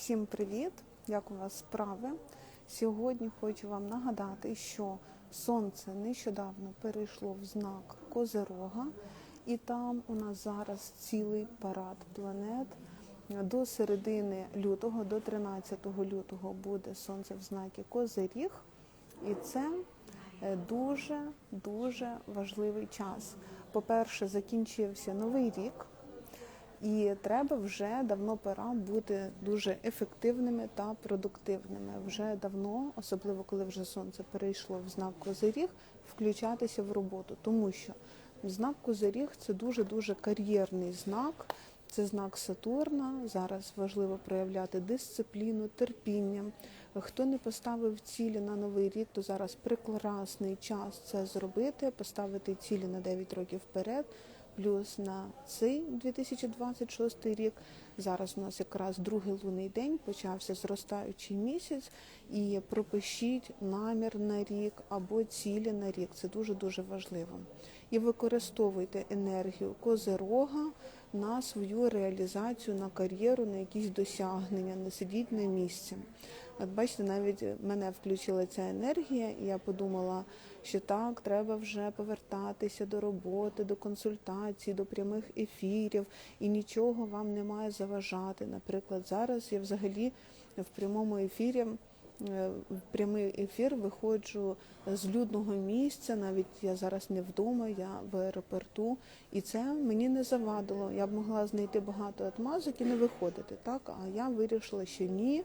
Всім привіт! Як у вас справи? Сьогодні хочу вам нагадати, що сонце нещодавно перейшло в знак Козирога, і там у нас зараз цілий парад планет. До середини лютого, до 13 лютого буде сонце в знакі Козиріг, і це е, дуже дуже важливий час. По-перше, закінчився новий рік. І треба вже давно пора бути дуже ефективними та продуктивними. Вже давно, особливо коли вже сонце перейшло в знак Козиріг, включатися в роботу, тому що знак Козиріг це дуже дуже кар'єрний знак. Це знак Сатурна. Зараз важливо проявляти дисципліну, терпіння. Хто не поставив цілі на новий рік, то зараз прекрасний час це зробити, поставити цілі на 9 років вперед. Плюс на цей 2026 рік зараз у нас якраз другий лунний день, почався зростаючий місяць, і пропишіть намір на рік або цілі на рік. Це дуже дуже важливо. І використовуйте енергію козирога на свою реалізацію, на кар'єру, на якісь досягнення, не сидіть на місці. От бачите, навіть мене включила ця енергія, і я подумала, що так, треба вже повертатися до роботи, до консультацій, до прямих ефірів, і нічого вам не має заважати. Наприклад, зараз я взагалі в прямому ефірі. В прямий ефір виходжу з людного місця. Навіть я зараз не вдома, я в аеропорту, і це мені не завадило. Я б могла знайти багато отмазок і не виходити. Так, а я вирішила, що ні.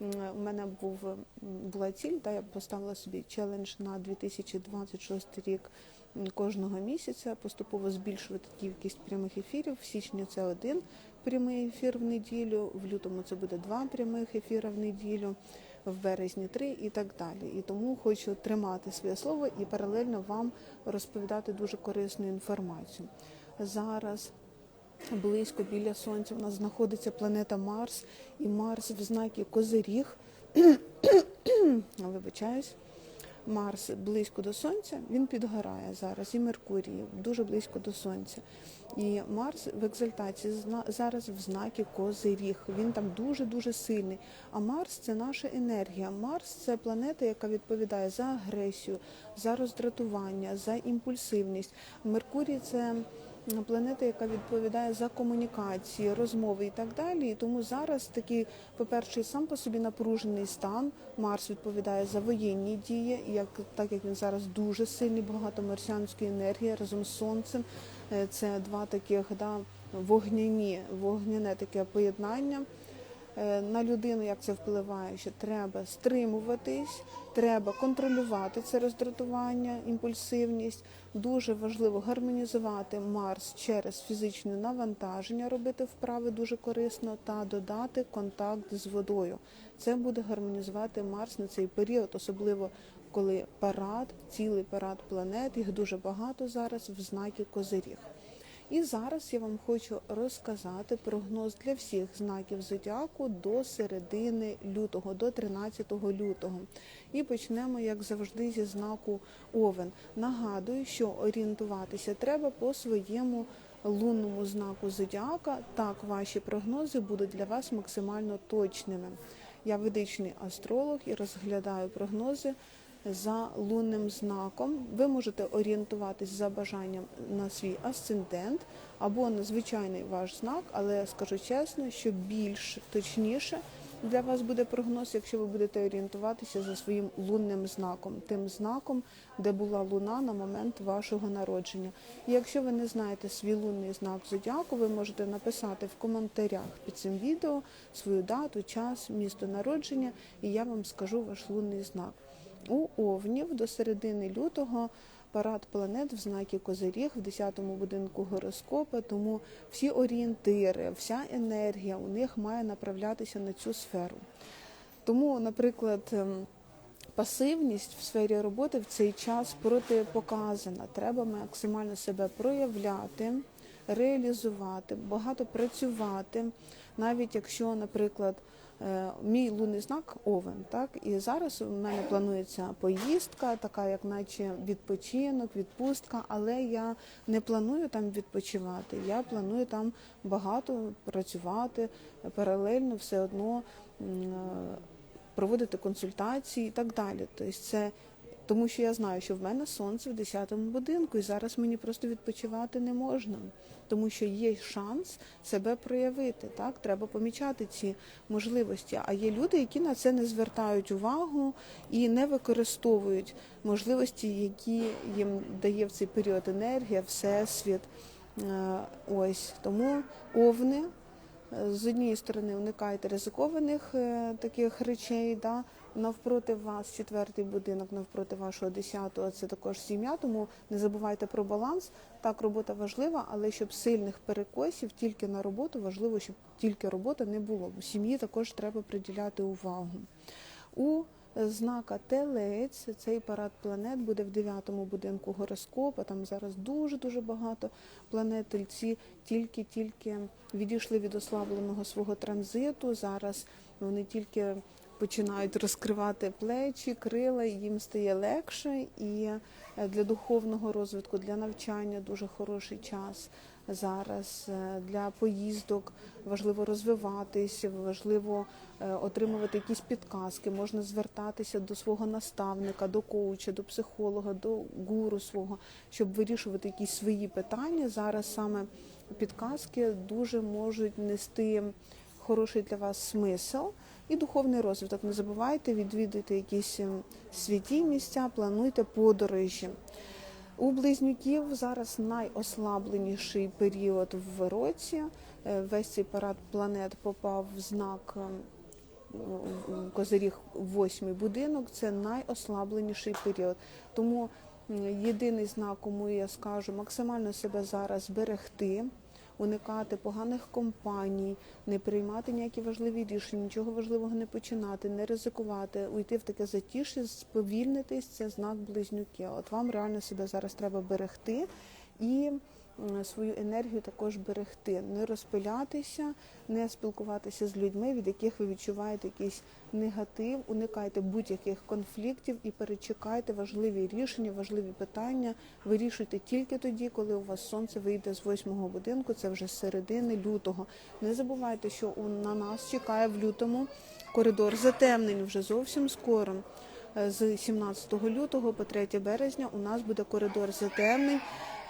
У мене був була ціль, та я поставила собі челендж на 2026 рік кожного місяця, поступово збільшувати кількість прямих ефірів. В січні це один прямий ефір в неділю, в лютому це буде два прямих ефіри в неділю, в березні три і так далі. І тому хочу тримати своє слово і паралельно вам розповідати дуже корисну інформацію. Зараз близько біля сонця у нас знаходиться планета Марс, і Марс в знакі Козиріг. Вибачаюсь. Марс близько до сонця, він підгорає зараз, і Меркурій дуже близько до сонця. І Марс в екзальтації зараз в знакі Козиріг. Він там дуже-дуже сильний. А Марс це наша енергія. Марс це планета, яка відповідає за агресію, за роздратування, за імпульсивність. Меркурій це планета, яка відповідає за комунікації, розмови і так далі. І тому зараз такий, по-перше, сам по собі напружений стан. Марс відповідає за воєнні дії, як так як він зараз дуже сильний, багато марсіанської енергії разом з сонцем. Це два таких да, вогняні, вогняне таке поєднання. На людину як це впливає, що треба стримуватись, треба контролювати це роздратування, імпульсивність. Дуже важливо гармонізувати Марс через фізичне навантаження, робити вправи дуже корисно та додати контакт з водою. Це буде гармонізувати Марс на цей період, особливо коли парад, цілий парад планет, їх дуже багато зараз в знакі Козиріг. І зараз я вам хочу розказати прогноз для всіх знаків зодіаку до середини лютого, до 13 лютого. І почнемо, як завжди, зі знаку Овен. Нагадую, що орієнтуватися треба по своєму лунному знаку зодіака. Так, ваші прогнози будуть для вас максимально точними. Я ведичний астролог і розглядаю прогнози за лунним знаком. Ви можете орієнтуватись за бажанням на свій асцендент або на звичайний ваш знак, але скажу чесно, що більш точніше для вас буде прогноз, якщо ви будете орієнтуватися за своїм лунним знаком, тим знаком, де була луна на момент вашого народження. І якщо ви не знаєте свій лунний знак зодіаку, ви можете написати в коментарях під цим відео свою дату, час, місто народження, і я вам скажу ваш лунний знак. У Овнів до середини лютого парад планет в знакі Козиріг в 10-му будинку гороскопа, тому всі орієнтири, вся енергія у них має направлятися на цю сферу. Тому, наприклад, ем, пасивність в сфері роботи в цей час протипоказана. Треба максимально себе проявляти, реалізувати, багато працювати, навіть якщо, наприклад, мій лунний знак овен, так і зараз у мене планується поїздка, така як наче відпочинок, відпустка, але я не планую там відпочивати. Я планую там багато працювати паралельно, все одно е, проводити консультації і так далі. Тобто це тому, що я знаю, що в мене сонце в 10-му будинку, і зараз мені просто відпочивати не можна, тому що є шанс себе проявити. Так, треба помічати ці можливості. А є люди, які на це не звертають увагу і не використовують можливості, які їм дає в цей період енергія, всесвіт. Е, Ось тому овни. е, З однієї сторони уникайте ризикованих е, таких речей, да, навпроти вас четвертий будинок, навпроти вашого десятого це також сім'я. Тому не забувайте про баланс. Так, робота важлива, але щоб сильних перекосів тільки на роботу важливо, щоб тільки робота не було. Бо сім'ї також треба приділяти увагу. У е, знака Телець цей парад планет буде в дев'ятому будинку гороскопа. Там зараз дуже дуже багато планет. Тельці тільки-тільки відійшли від ослабленого свого транзиту. Зараз вони тільки починають розкривати плечі, крила, їм стає легше. І е, для духовного розвитку, для навчання дуже хороший час зараз. Е, Для поїздок важливо розвиватись, важливо е, отримувати якісь підказки. Можна звертатися до свого наставника, до коуча, до психолога, до гуру свого, щоб вирішувати якісь свої питання. Зараз саме підказки дуже можуть нести хороший для вас смисл. І духовний розвиток. Не забувайте відвідуйте якісь ем, святі місця, плануйте подорожі. У близнюків зараз найослабленіший період в році. Е, Весь цей парад планет попав в знак ем, Козиріг восьмий будинок. Це найослабленіший період. Тому єдиний знак, кому я скажу, максимально себе зараз зберегти. Уникати поганих компаній, не приймати ніякі важливі рішення, нічого важливого не починати, не ризикувати, уйти в таке затіше, сповільнитись це знак близнюки. От вам реально себе зараз треба берегти і свою енергію також берегти, не розпилятися, не спілкуватися з людьми, від яких ви відчуваєте якийсь негатив, уникайте будь-яких конфліктів і перечекайте важливі рішення, важливі питання. Вирішуйте тільки тоді, коли у вас сонце вийде з восьмого будинку, це вже з середини лютого. Не забувайте, що на нас чекає в лютому коридор затемнень вже зовсім скоро. З 17 лютого по 3 березня у нас буде коридор затемнень.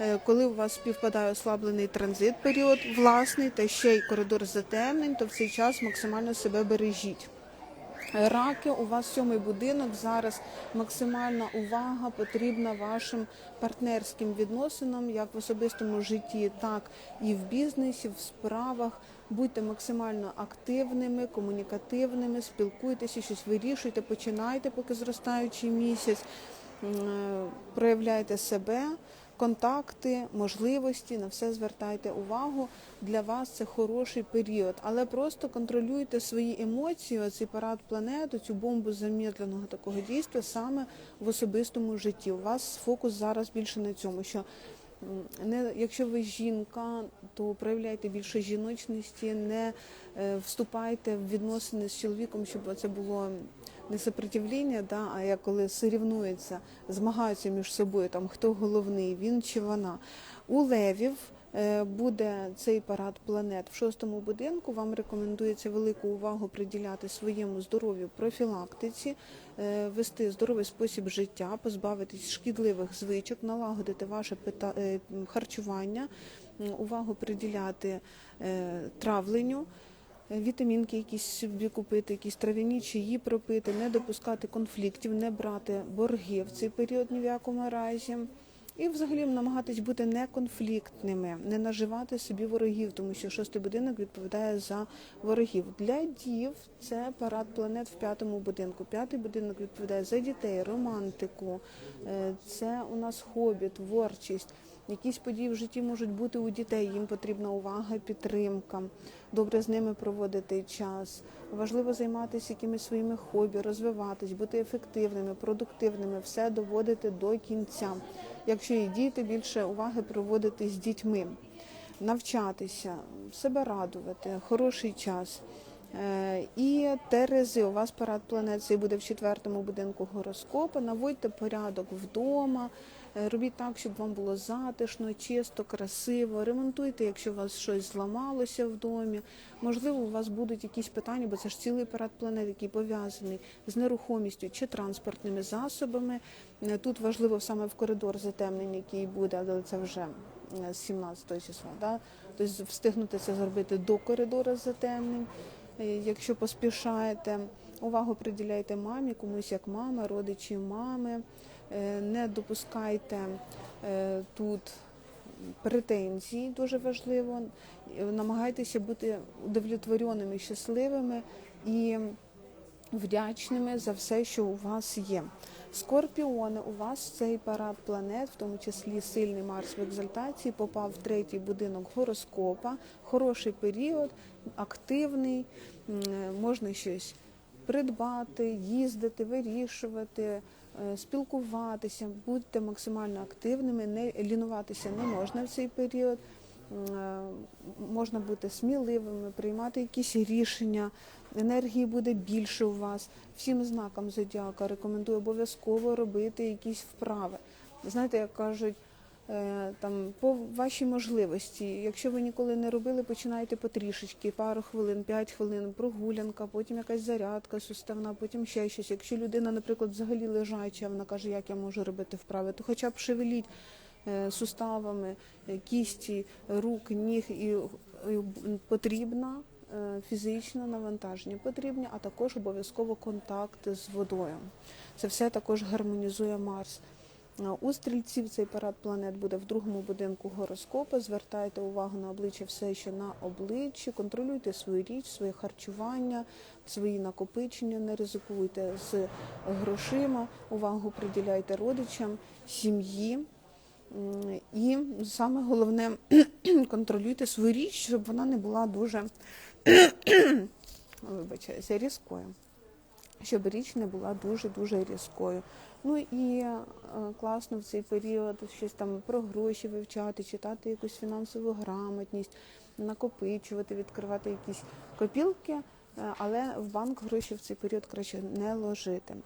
Е, Коли у вас співпадає ослаблений транзит період власний та ще й коридор затемнень, то в цей час максимально себе бережіть. Раки, у вас сьомий будинок. Зараз максимальна увага потрібна вашим партнерським відносинам, як в особистому житті, так і в бізнесі, в справах. Будьте максимально активними, комунікативними, спілкуйтеся, щось вирішуйте, починайте, поки зростаючий місяць, е, проявляйте себе. Контакти, можливості, на все звертайте увагу. Для вас це хороший період, але просто контролюйте свої емоції, оцей парад планет, цю бомбу замедленого такого дійства саме в особистому житті. У вас фокус зараз більше на цьому, що не якщо ви жінка, то проявляйте більше жіночності, не е, вступайте в відносини з чоловіком, щоб це було не сопротивління, да, а як коли сорівнуються, змагаються між собою, там хто головний, він чи вона. У левів буде цей парад планет в шостому будинку. Вам рекомендується велику увагу приділяти своєму здоров'ю профілактиці, е, вести здоровий спосіб життя, позбавитись шкідливих звичок, налагодити ваше е, харчування, увагу приділяти е, травленню. Е, Вітамінки якісь собі купити, якісь трав'яні чаї пропити, не допускати конфліктів, не брати борги в цей період ні в якому разі. І взагалі намагатись бути неконфліктними, не наживати собі ворогів, тому що шостий будинок відповідає за ворогів. Для дів це парад планет в п'ятому будинку. П'ятий будинок відповідає за дітей, романтику, е, це у нас хобі, творчість. Якісь події в житті можуть бути у дітей, їм потрібна увага, підтримка, добре з ними проводити час. Важливо займатися якимись своїми хобі, розвиватись, бути ефективними, продуктивними, все доводити до кінця. Якщо є діти, більше уваги проводити з дітьми. навчатися, себе радувати, хороший час. Е, І Терези, у вас парад планет цей буде в четвертому будинку гороскопа. Наводьте порядок вдома, робіть так, щоб вам було затишно, чисто, красиво. Ремонтуйте, якщо у вас щось зламалося в домі. Можливо, у вас будуть якісь питання, бо це ж цілий парад планет, який пов'язаний з нерухомістю чи транспортними засобами. Е, Тут важливо саме в коридор затемнення, який буде, але це вже е, з 17 числа. Да? Тобто встигнути це зробити до коридора затемнень. Е, Якщо поспішаєте, увагу приділяйте мамі, комусь як мама, родичі мами. Е, Не допускайте е, тут претензій, дуже важливо. Е, Намагайтеся бути удовлетвореними, щасливими і вдячними за все, що у вас є. Скорпіони, у вас цей парад планет, в тому числі сильний Марс в екзальтації, попав в третій будинок гороскопа. Хороший період, активний, можна щось придбати, їздити, вирішувати, е, спілкуватися, будьте максимально активними, не лінуватися не можна в цей період. Е, Можна бути сміливими, приймати якісь рішення, енергії буде більше у вас. Всім знакам зодіака рекомендую обов'язково робити якісь вправи. Знаєте, як кажуть, е, там по вашій можливості. Якщо ви ніколи не робили, починайте потрішечки, пару хвилин, 5 хвилин, прогулянка, потім якась зарядка суставна, потім ще щось. Якщо людина, наприклад, взагалі лежача, вона каже, як я можу робити вправи, то хоча б шевеліть е, суставами, е, кісті, рук, ніг і е, потрібна е, фізичне навантаження потрібні, а також обов'язково контакт з водою. Це все також гармонізує Марс. У стрільців цей парад планет буде в другому будинку гороскопа. Звертайте увагу на обличчя все, що на обличчі, контролюйте свою річ, своє харчування, свої накопичення, не ризикуйте з грошима, увагу приділяйте родичам, сім'ї. І саме головне контролюйте свою річ, щоб вона не була дуже вибачаюся, різкою. Щоб річ не була дуже-дуже різкою. Ну і е, класно в цей період щось там про гроші вивчати, читати якусь фінансову грамотність, накопичувати, відкривати якісь копілки, е, але в банк гроші в цей період краще не ложити.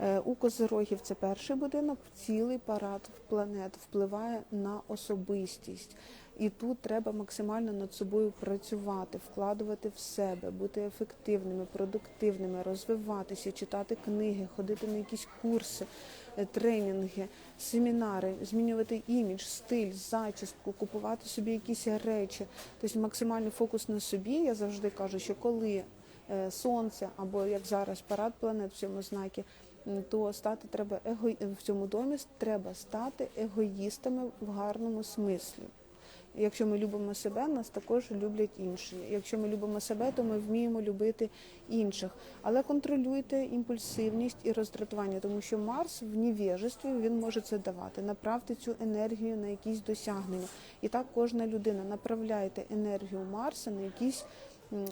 Е, У козирогів це перший будинок, цілий парад планет впливає на особистість. І тут треба максимально над собою працювати, вкладувати в себе, бути ефективними, продуктивними, розвиватися, читати книги, ходити на якісь курси, е, тренінги, семінари, змінювати імідж, стиль, зачіску, купувати собі якісь речі. Тобто максимальний фокус на собі. Я завжди кажу, що коли е, сонце або як зараз парад планет в цьому знакі, то стати треба его... в цьому домі треба стати егоїстами в гарному смислі. Якщо ми любимо себе, нас також люблять інші. Якщо ми любимо себе, то ми вміємо любити інших. Але контролюйте імпульсивність і роздратування, тому що Марс в невіжестві він може це давати. Направте цю енергію на якісь досягнення. І так кожна людина направляйте енергію Марса на якісь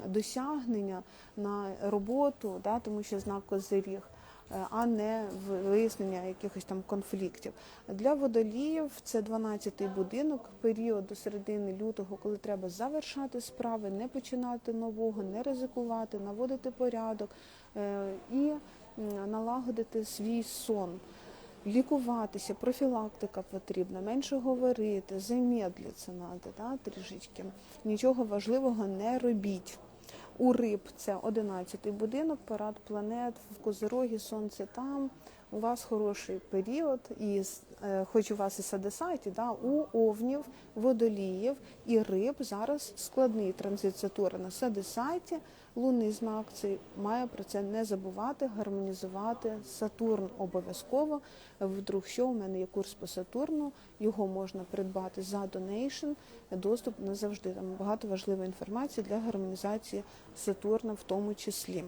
досягнення, на роботу, да, тому що знак Козиріг а не вияснення якихось там конфліктів. Для водоліїв це 12-й будинок, період до середини лютого, коли треба завершати справи, не починати нового, не ризикувати, наводити порядок е, і налагодити свій сон. Лікуватися, профілактика потрібна, менше говорити, замедлитися треба, да, трішечки. Нічого важливого не робіть. У риб це 11-й будинок, парад планет в Козирогі, сонце там. У вас хороший період, і е, хоч у вас і садисайті, да, у овнів, водоліїв і риб зараз складний транзит Сатурна на садисайті. Лунний знак цей має про це не забувати, гармонізувати Сатурн обов'язково. Вдруг що у мене є курс по Сатурну, його можна придбати за донейшн. Доступ не завжди там багато важливої інформації для гармонізації Сатурна, в тому числі.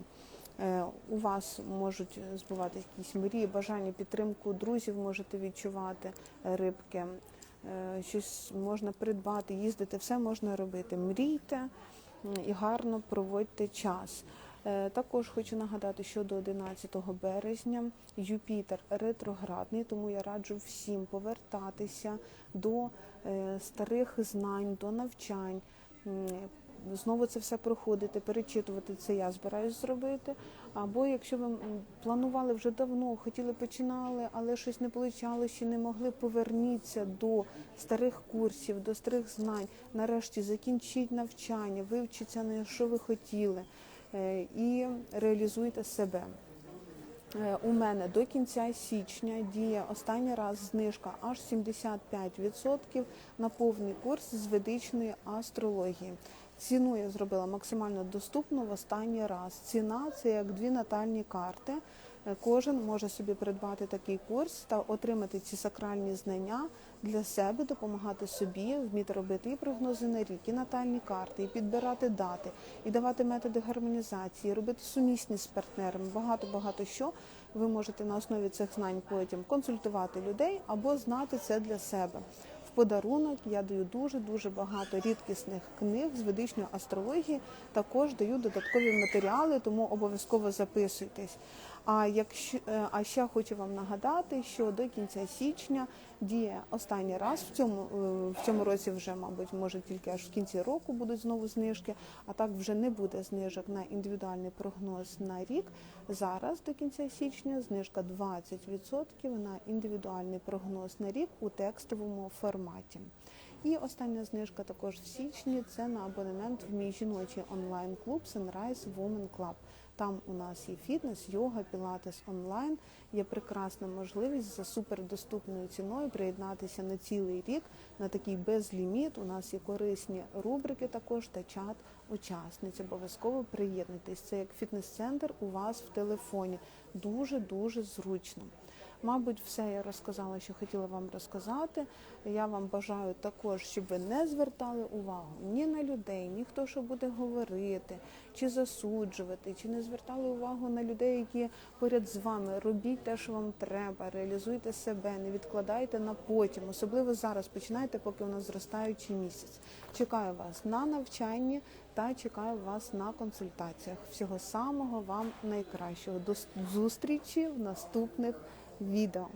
Е, У вас можуть збувати якісь мрії, бажання, підтримку друзів можете відчувати рибки. Е, Щось можна придбати, їздити, все можна робити. Мрійте і гарно проводьте час. Е, Також хочу нагадати, що до 11 березня Юпітер ретроградний, тому я раджу всім повертатися до старих знань, до навчань. Знову це все проходити, перечитувати це я збираюсь зробити. Або якщо ви планували вже давно, хотіли починали, але щось не вийшло, ще не могли, поверніться до старих курсів, до старих знань. Нарешті закінчіть навчання, вивчіться на що ви хотіли е, і реалізуйте себе. Е, У мене до кінця січня діє останній раз знижка аж 75% на повний курс з ведичної астрології. Ціну я зробила максимально доступну в останній раз. Ціна це як дві натальні карти. Е, Кожен може собі придбати такий курс та отримати ці сакральні знання для себе, допомагати собі, вміти робити і прогнози на рік, і натальні карти, і підбирати дати, і давати методи гармонізації, робити сумісність з партнерами. Багато багато що ви можете на основі цих знань потім консультувати людей або знати це для себе. Подарунок я даю дуже дуже багато рідкісних книг з ведичної астрології. Також даю додаткові матеріали, тому обов'язково записуйтесь. А якщо е, а ще хочу вам нагадати, що до кінця січня діє останній раз в цьому е, в цьому році, вже мабуть, може тільки аж в кінці року будуть знову знижки. А так вже не буде знижок на індивідуальний прогноз на рік. Зараз до кінця січня знижка 20% на індивідуальний прогноз на рік у текстовому форматі. І остання знижка також в січні це на абонемент в мій жіночий онлайн-клуб Sunrise Women Club. Там у нас є фітнес, йога, пілатес онлайн. Є прекрасна можливість за супердоступною ціною приєднатися на цілий рік на такий безліміт. У нас є корисні рубрики також та чат учасниць. Обов'язково приєднуйтесь. Це як фітнес-центр у вас в телефоні. Дуже дуже зручно. Мабуть, все я розказала, що хотіла вам розказати. Я вам бажаю також, щоб ви не звертали увагу ні на людей, ні хто що буде говорити, чи засуджувати, чи не звертали увагу на людей, які поряд з вами. Робіть те, що вам треба, реалізуйте себе, не відкладайте на потім. Особливо зараз починайте, поки у нас зростаючий місяць. Чекаю вас на навчанні та чекаю вас на консультаціях. Всього самого вам найкращого. До зустрічі в наступних відео.